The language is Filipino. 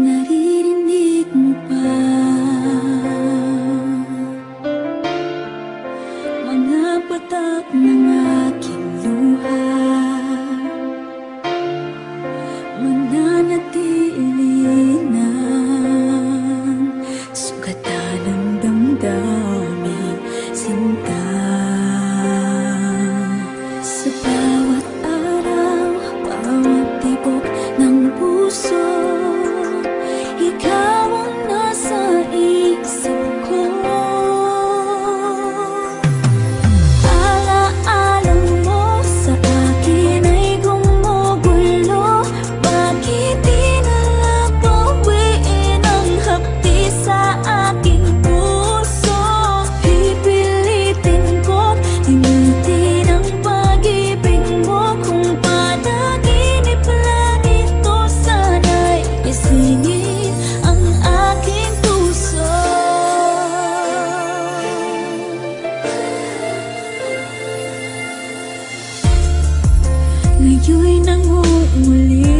naririnig mo pa. Mga patak Sa'yo'y nangungulila